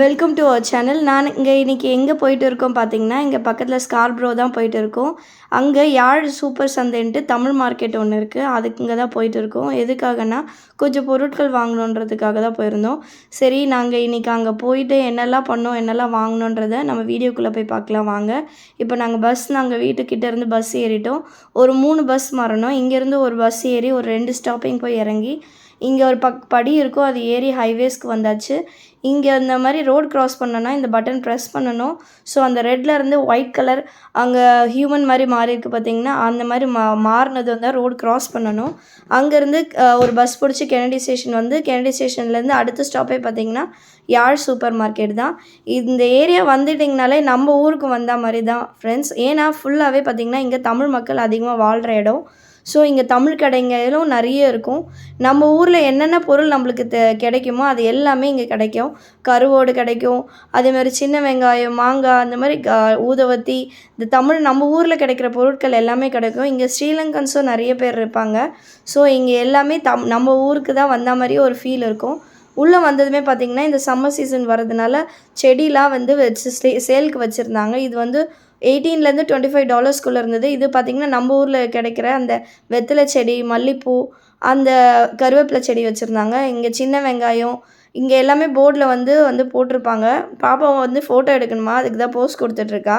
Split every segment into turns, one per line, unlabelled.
Welcome to our channel நான் இங்கே இன்றைக்கி எங்கே போயிட்டு இருக்கோம் பார்த்தீங்கன்னா இங்கே பக்கத்தில் ஸ்கார்ப்ரோ தான் போயிட்டு இருக்கோம். அங்கே யாழ் சூப்பர் சந்தைன்ட்டு தமிழ் மார்க்கெட் ஒன்று இருக்குது அதுக்கு இங்கே தான் போயிட்டு இருக்கோம். எதுக்காகனா கொஞ்சம் பொருட்கள் வாங்கணுன்றதுக்காக தான் போயிருந்தோம். சரி நாங்கள் இன்றைக்கி அங்கே போயிட்டு என்னெல்லாம் பண்ணோம் என்னெல்லாம் வாங்கணுன்றதை நம்ம வீடியோக்குள்ளே போய் பார்க்கலாம் வாங்க. இப்போ நாங்கள் பஸ் நாங்கள் வீட்டுக்கிட்ட இருந்து பஸ் ஏறிட்டோம். ஒரு மூணு பஸ் மாறணும். இங்கேருந்து ஒரு பஸ் ஏறி ஒரு ரெண்டு ஸ்டாப்பிங் போய் இறங்கி இங்கே ஒரு பக் படி இருக்கும் அது ஏறி ஹைவேஸ்க்கு வந்தாச்சு. இங்கே இந்த மாதிரி ரோடு கிராஸ் பண்ணோன்னா இந்த பட்டன் ப்ரெஸ் பண்ணணும். ஸோ அந்த ரெட்லேருந்து ஒயிட் கலர் அங்கே ஹியூமன் மாதிரி மாறி இருக்குது பார்த்தீங்கன்னா அந்த மாதிரி மா மாறினது வந்து ரோடு கிராஸ் பண்ணணும். அங்கேருந்து ஒரு பஸ் பிடிச்சி கெனடி ஸ்டேஷன் வந்து கெனடி ஸ்டேஷன்லேருந்து அடுத்த ஸ்டாப்பே பார்த்தீங்கன்னா யாழ் சூப்பர் மார்க்கெட் தான். இந்த ஏரியா வந்துட்டிங்கனாலே நம்ம ஊருக்கு வந்த மாதிரி தான் ஃப்ரெண்ட்ஸ் ஏன்னா ஃபுல்லாகவே பார்த்திங்கன்னா இங்கே தமிழ் மக்கள் அதிகமாக வாழ்கிற இடம். ஸோ இங்கே தமிழ் கடைங்களும் நிறைய இருக்கும். நம்ம ஊரில் என்னென்ன பொருள் நம்மளுக்கு தெ கிடைக்குமோ அது எல்லாமே இங்கே கிடைக்கும். கருவோடு கிடைக்கும். அதேமாதிரி சின்ன வெங்காயம் மாங்காய் அந்த மாதிரி க ஊதவத்தி இந்த தமிழ் நம்ம ஊரில் கிடைக்கிற பொருட்கள் எல்லாமே கிடைக்கும். இங்கே ஸ்ரீலங்கன்ஸும் நிறைய பேர் இருப்பாங்க. ஸோ இங்கே எல்லாமே தம் நம்ம ஊருக்கு தான் வந்த மாதிரியே ஒரு ஃபீல் இருக்கும். உள்ளே வந்ததுமே பார்த்திங்கன்னா இந்த சம்மர் சீசன் வரதுனால செடிலாம் வந்து வச்சு சேலுக்கு வச்சுருந்தாங்க. இது வந்து எயிட்டீன்லேருந்து டுவெண்ட்டி ஃபைவ் டாலர்ஸ்குள்ளே இருந்தது. இது பார்த்திங்கன்னா நம்ம ஊரில் கிடைக்கிற அந்த வெத்தலை செடி மல்லிப்பூ அந்த கருவேப்பிலை செடி வச்சுருந்தாங்க. இங்கே சின்ன வெங்காயம் இங்கே எல்லாமே போர்டில் வந்து வந்து போட்டிருப்பாங்க. பாப்பாவை வந்து ஃபோட்டோ எடுக்கணுமா? அதுக்கு தான் போஸ்ட் கொடுத்துட்ருக்கா.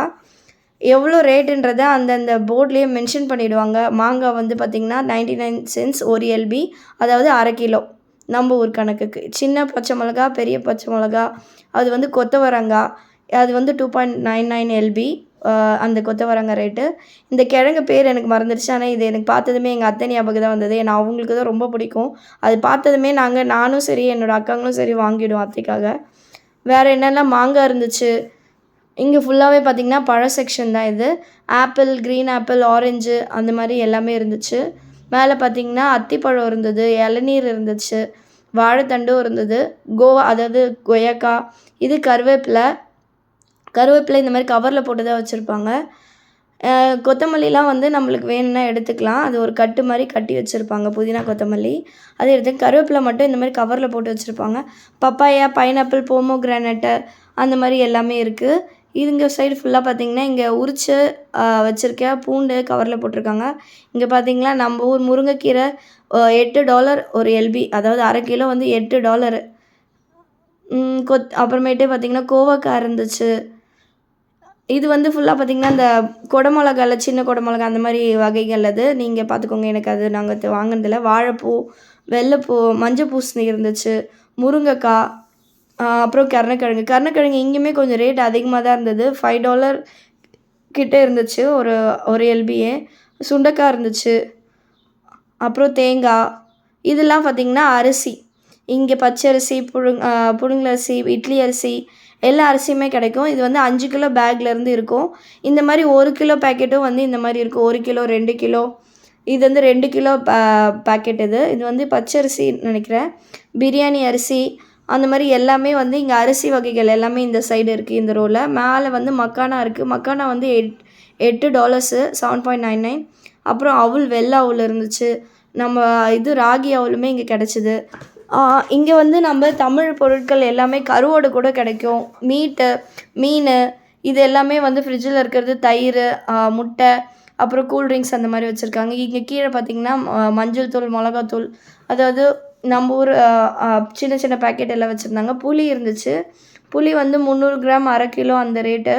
எவ்வளோ ரேட்டுன்றதை அந்தந்த போர்ட்லேயே மென்ஷன் பண்ணிவிடுவாங்க மாங்காய் வந்து பார்த்திங்கன்னா நைன்டி நைன் சென்ஸ் ஒரு எல்பி அதாவது அரை கிலோ நம்ம ஊர் கணக்குக்கு. சின்ன பச்சை மிளகா பெரிய பச்சை மிளகா அது வந்து கொத்தவரங்காய் அது வந்து two point nine nine LB அந்த கொத்தவரங்காய் ரேட்டு இந்த கிழங்கு பேர் எனக்கு மறந்துடுச்சு ஆனால் இது எனக்கு பார்த்ததுமே எங்கள் அத்தை ஞாபகம் தான் வந்தது. ஏன்னா அவங்களுக்கு தான் ரொம்ப பிடிக்கும். அது பார்த்ததுமே நாங்கள் நானும் சரி என்னோடய அக்காங்களும் சரி வாங்கிவிடுவோம் அத்தைக்காக. வேறு என்னெல்லாம் மாங்காய் இருந்துச்சு? இங்கே ஃபுல்லாகவே பார்த்திங்கன்னா பழ செக்ஷன் தான் இது. ஆப்பிள் க்ரீன் ஆப்பிள் ஆரஞ்சு அந்த மாதிரி எல்லாமே இருந்துச்சு. மேலே பார்த்திங்கன்னா அத்திப்பழம் இருந்தது இளநீர் இருந்துச்சு வாழைத்தண்டும் இருந்தது கோவா அதாவது கொய்யாக்கா இது கருவேப்பிலை கருவேப்பிலை இந்த மாதிரி கவரில் போட்டு தான் வச்சுருப்பாங்க. கொத்தமல்லிலாம் வந்து நம்மளுக்கு வேணும்னா எடுத்துக்கலாம். அது ஒரு கட்டு மாதிரி கட்டி வச்சுருப்பாங்க புதினா கொத்தமல்லி. அது எடுத்து கருவேப்பிலை மட்டும் இந்த மாதிரி கவரில் போட்டு வச்சுருப்பாங்க. பப்பாயா பைனாப்பிள் போமோ கிரானட்டு அந்த மாதிரி எல்லாமே இருக்குது இதுங்க சைடு ஃபுல்லாக பார்த்திங்கன்னா இங்கே உரிச்சு வச்சுருக்க பூண்டு கவரில் போட்டிருக்காங்க. இங்கே பார்த்திங்கன்னா நம்ம ஊர் முருங்கைக்கீரை எட்டு டாலர் ஒரு எல்பி அதாவது அரை கிலோ வந்து எட்டு டாலரு கொத் அப்புறமேட்டு பார்த்திங்கன்னா கோவக்காய் இருந்துச்சு. இது வந்து ஃபுல்லாக பார்த்திங்கன்னா இந்த குடமிளகால சின்ன குடமிளகா அந்த மாதிரி வகைகள் அது. நீங்கள் பார்த்துக்கோங்க எனக்கு அது நாங்கள் வாங்கினதில்ல. வாழைப்பூ வெள்ளைப்பூ மஞ்சள் பூசணி இருந்துச்சு. முருங்கைக்காய் அப்புறம் கருணக்கிழங்கு. கருணக்கிழங்கு இங்கேயுமே கொஞ்சம் ரேட் அதிகமாக தான் இருந்தது. ஃபைவ் டாலர் கிட்டே இருந்துச்சு ஒரு ஒரு எல்பியே சுண்டைக்காய் இருந்துச்சு. அப்புறம் தேங்காய். இதெல்லாம் பார்த்திங்கன்னா அரிசி. இங்கே பச்சரிசி புழுங் புழுங்கலரிசி இட்லி அரிசி எல்லா அரிசியுமே கிடைக்கும். இது வந்து அஞ்சு கிலோ பேக்லேருந்து இருக்கும். இந்த மாதிரி ஒரு கிலோ பேக்கெட்டும் வந்து இந்த மாதிரி இருக்கும். ஒரு கிலோ ரெண்டு கிலோ. இது வந்து ரெண்டு கிலோ பே பேக்கெட் இது. இது வந்து பச்சரிசி நினைக்கிறேன். பிரியாணி அரிசி. அந்த மாதிரி எல்லாமே வந்து இங்கே அரிசி வகைகள் எல்லாமே இந்த சைடு இருக்குது இந்த ரோவில் மேலே வந்து மக்கானா இருக்குது மக்கானா வந்து எட் எட்டு dollars seven point nine nine அப்புறம் அவுள் வெள்ளை அவுள் இருந்துச்சு. நம்ம இது ராகி அவுளுமே இங்கே கிடச்சிது. இங்கே வந்து நம்ம தமிழ் பொருட்கள் எல்லாமே கருவோடு கூட கிடைக்கும். மீட்டு மீன் இது எல்லாமே வந்து ஃப்ரிட்ஜில் இருக்கிறது தயிர் முட்டை அப்புறம் கூல்ட்ரிங்க்ஸ் அந்த மாதிரி வச்சுருக்காங்க. இங்கே கீழே பார்த்திங்கன்னா மஞ்சள் தூள் மிளகாத்தூள் அதாவது நம்ம ஊர் சின்ன சின்ன பேக்கெட் எல்லாம் வச்சுருந்தாங்க. புளி இருந்துச்சு. புளி வந்து முந்நூறு கிராம் அரை கிலோ அந்த ரேட்டு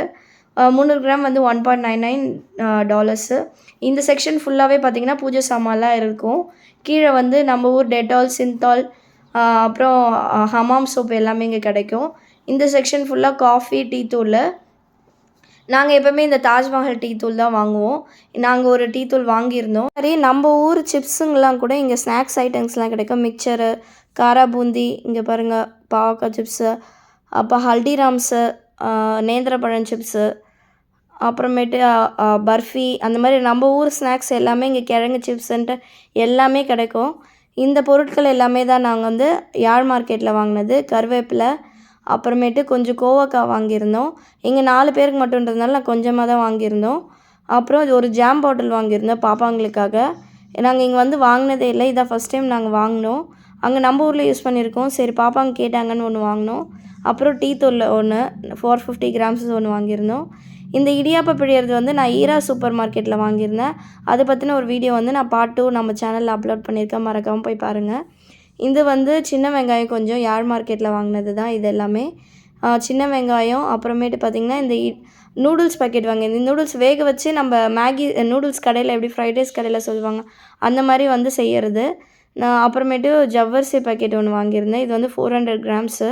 முந்நூறு கிராம் வந்து one point nine nine dollars இந்த செக்ஷன் ஃபுல்லாகவே பார்த்திங்கன்னா பூஜை சாமான்லாம் இருக்கும். கீழே வந்து நம்ம ஊர் டெட்டால் சிந்தால் அப்புறம் ஹமாம் சோப் எல்லாமே இங்கே கிடைக்கும். இந்த செக்ஷன் ஃபுல்லாக காஃபி டீ தூள். நாங்கள் எப்போவுமே இந்த தாஜ்மஹால் டீ தூள் தான் வாங்குவோம். நாங்கள் ஒரு டீ தூள் வாங்கியிருந்தோம். நிறைய நம்ம ஊர் சிப்ஸுங்கெலாம் கூட இங்கே ஸ்நாக்ஸ் ஐட்டம்ஸ்லாம் கிடைக்கும். மிக்சரு காரா பூந்தி இங்கே பாருங்கள் பாவக்காய் சிப்ஸு அப்போ ஹல்டிராம்ஸு நேந்திரப்பழம் சிப்ஸு அப்புறமேட்டு பர்ஃபி அந்த மாதிரி நம்ம ஊர் ஸ்நாக்ஸ் எல்லாமே இங்கே கிழங்கு சிப்ஸுன்ட்டு எல்லாமே கிடைக்கும். இந்த பொருட்கள் எல்லாமே தான் நாங்கள் வந்து யாழ் மார்க்கெட்டில் வாங்கினது கருவேப்பிலை அப்புறமேட்டு கொஞ்சம் கோவக்காய் வாங்கியிருந்தோம். இங்கே நாலு பேருக்கு மட்டுன்றதுனால நான் கொஞ்சமாக தான் வாங்கியிருந்தோம். அப்புறம் இது ஒரு ஜாம் பாட்டில் வாங்கியிருந்தோம் பாப்பாங்களுக்காக. நாங்கள் இங்கே வந்து வாங்கினதே இல்லை இதான் ஃபஸ்ட் டைம் நாங்கள் வாங்கினோம். அங்கே நம்ம ஊரில் யூஸ் பண்ணியிருக்கோம். சரி பாப்பாங்க கேட்டாங்கன்னு ஒன்று வாங்கினோம். அப்புறம் டீ தூள் ஒன்று ஃபோர் ஃபிஃப்டி கிராம்ஸ் ஒன்று வாங்கியிருந்தோம். இந்த இடியாப்பம் பிழியறது வந்து நான் ஈரா சூப்பர் மார்க்கெட்டில் வாங்கியிருந்தேன். அதை பற்றின ஒரு வீடியோ வந்து நான் பார்ட் டூ நம்ம சேனலில் அப்லோட் பண்ணியிருக்கேன். மறக்காமல் போய் பாருங்கள் இது வந்து சின்ன வெங்காயம் கொஞ்சம் யாழ் மார்க்கெட்டில் வாங்கினது தான் இது எல்லாமே. சின்ன வெங்காயம் அப்புறமேட்டு பார்த்திங்கன்னா இந்த நூடுல்ஸ் பாக்கெட் வாங்க இந்த நூடுல்ஸ் வேக வச்சு நம்ம மேகி நூடுல்ஸ் கடையில் எப்படி ஃப்ரைட் ரைஸ் கடையில் சொல்லுவாங்க அந்த மாதிரி வந்து செய்கிறது நான் அப்புறமேட்டு ஜவ்வரிசி பாக்கெட் ஒன்று வாங்கியிருந்தேன். இது வந்து ஃபோர் ஹண்ட்ரட் கிராம்ஸு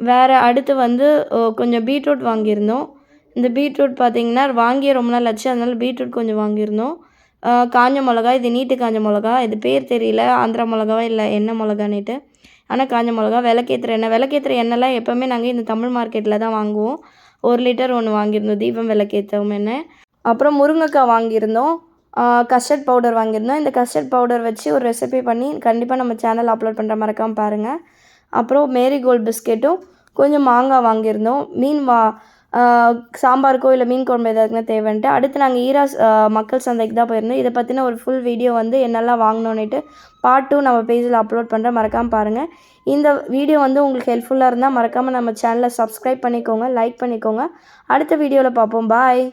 வேறு அடுத்து வந்து கொஞ்சம் பீட்ரூட் வாங்கியிருந்தோம். இந்த பீட்ரூட் பார்த்திங்கன்னா வாங்கிய ரொம்ப நாள் ஆச்சு. அதனால் பீட்ரூட் கொஞ்சம் வாங்கியிருந்தோம். காஞ்ச மிளகா இது நீட்டு காஞ்ச மிளகா. இது பேர் தெரியல. ஆந்திரா மிளகாவா இல்லை. என்ன மிளகான்னுட்டு. ஆனால் காஞ்ச மிளகா விளக்கேற்றுற எண்ணெய். விளக்கேற்றுற எண்ணெய்லாம் எப்போவுமே நாங்கள் இந்த தமிழ் மார்க்கெட்டில் தான் வாங்குவோம். ஒரு லிட்டர் ஒன்று வாங்கியிருந்தோம். தீபம் விளக்கேற்றவும் எண்ணெய் அப்புறம் முருங்கைக்காய் வாங்கியிருந்தோம். கஸ்டர்ட் பவுடர் வாங்கியிருந்தோம். இந்த கஸ்டர்ட் பவுடர் வச்சு ஒரு ரெசிபி பண்ணி கண்டிப்பாக நம்ம சேனல் அப்லோட் பண்ணுற மறக்காமல் பாருங்கள் அப்புறம் மேரிகோல்டு பிஸ்கெட்டும் கொஞ்சம் மாங்காய் வாங்கியிருந்தோம். மீன் வா சாம்பாருக்கோ இல்லை மீன் குழம்பு எதாவதுக்குனா தேவைன்ட்டு. அடுத்து நாங்கள் ஈராஸ் மக்கள் சந்தைக்கு தான் போயிருந்தோம். இதை பற்றின ஒரு ஃபுல் வீடியோ வந்து என்னெல்லாம் வாங்கினோன்னுட்டு பார்ட் டூ நம்ம பேஜில் அப்லோட் பண்ணுறேன் மறக்காமல் பாருங்கள் இந்த வீடியோ வந்து உங்களுக்கு ஹெல்ப்ஃபுல்லாக இருந்தால் மறக்காமல் நம்ம சேனலை சப்ஸ்கிரைப் பண்ணிக்கோங்க லைக் பண்ணிக்கோங்க. அடுத்த வீடியோவில் பார்ப்போம். பாய்